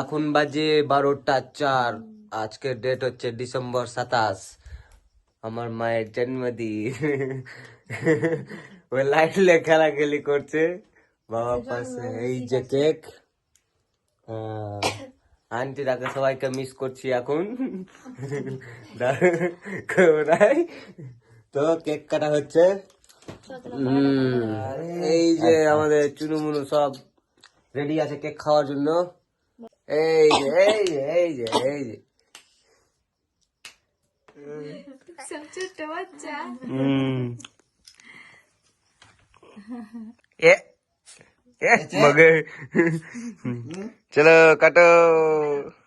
এখন বাজে বারোটা চার। আজকের ডেট হচ্ছে ডিসেম্বর সাতাশ। আমার মায়ের জন্মদিন। ওই লাইটলে খেলাখেলি করছে। বাবা পাশে এই যে কেক আন্টিরাকে সবাইকে মিস করছি এখন। তো কেক কাটা হচ্ছে। এই যে আমাদের চুনুমুনু সব রেডি আছে কেক খাওয়ার জন্য। এই যে এই যে এই যে এই যে হুম। এ এ মগে চলো কাটো হ্যাপি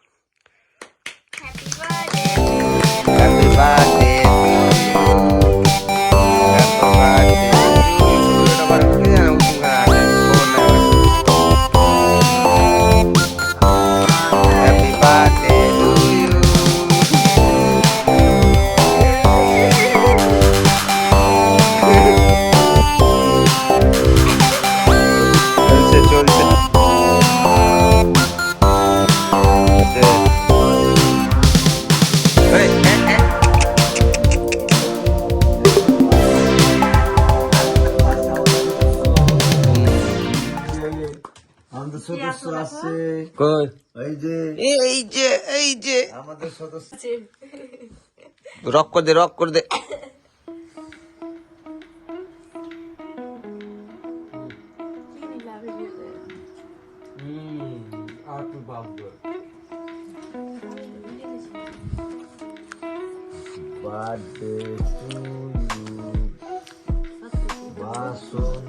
সদস্য আসছে কই? এই যে। এই যে এই যে। আমাদের সদস্য। রক করে দে রক করে দে। Birthday to you Basanti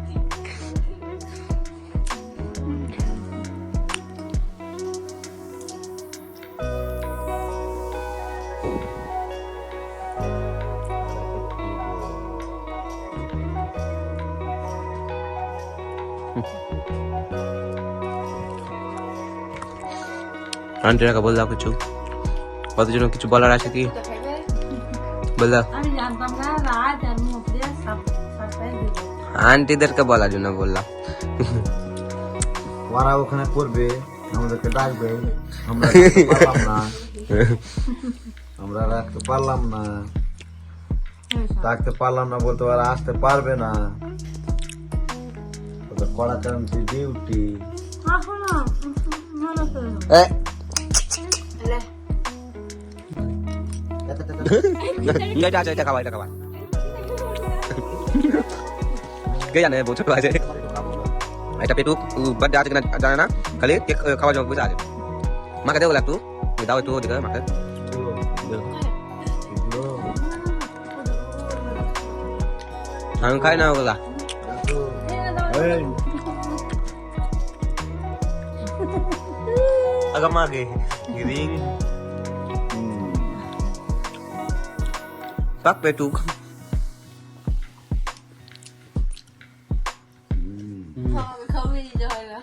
Kundal আন্টিরাকে বল দাও কিছু। কতজন কিছু বলার আছে কি? বল দাও। আমি জানতাম না রাত আর মুখ দিয়ে সব সারপ্রাইজ দিবে আন্টিদেরকে বলার জন্য বললাম। ওরা ওখানে করবে আমাদেরকে ডাকবে। আমরা রাখতে পারলাম না। আমরা রাখতে পারলাম না। ডাকতে পারলাম না বলতে ওরা আসতে পারবে না। ওদের কড়া চান্সি ডিউটি আসো না মনে করো এ, এটা আছে এটা খাওয়া এটা খাওয়া কে জানে বউ ছোট আছে এটা পেটু বার্থডে আছে কিনা জানে না খালি কেক খাওয়ার জন্য বুঝে আছে মাকে দেবো একটু দাও একটু ওদিকে মাকে আমি খাই না ওগুলা agak mage giring pak petuk খাবে যায়গা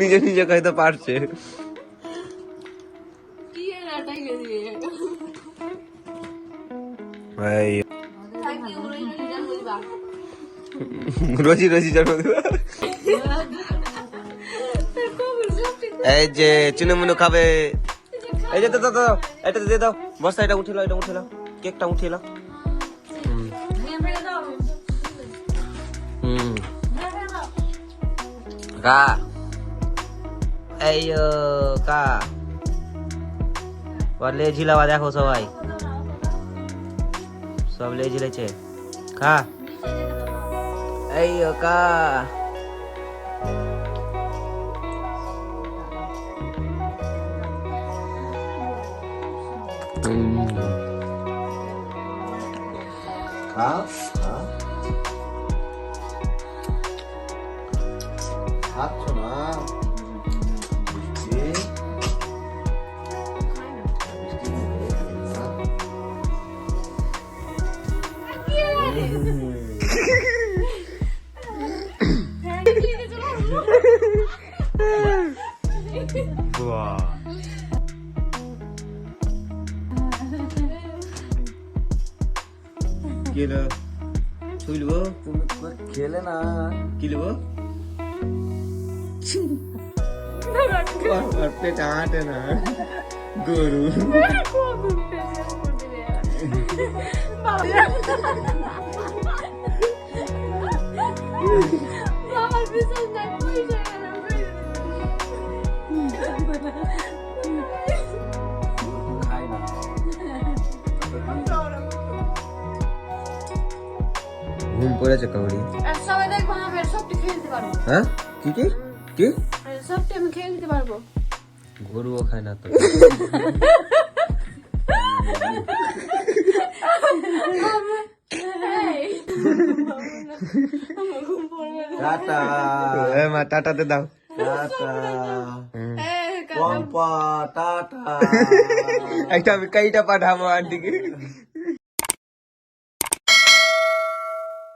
নিজে নিজে খাইতে পারছে রোজ রোজ রোজি রোজি জন্ম এই যে চিনুমুনু খাবে এই যে তো এটা দিয়ে দাও। বস্তা এটা উঠে নাও, এটা উঠে নাও। কেকটা উঠে নাও। হুম। হুম কা। এই কা। ওর লে ঝিলাবা দেখো সবাই। সব লে ঝিলেছে খা। এই কা। 가 아? 아? 사촌아. তুমি খেলে না। কি লিবো পেট আটে না। গরু। বাবার পিছন নাই ঘুম পড়েছে কাউরি সবাই দেখব আমি সবটি খেয়ে পারব। হ্যাঁ? কি কি? কি? আর সবটি আমি খেয়ে পারব। গরুও খায় না তো। টাটা। এ মা টাটাতে দাও। টাটা। পম্পা টাটা। একটা আমি কাইটা পাঠাবো আন্টিকে।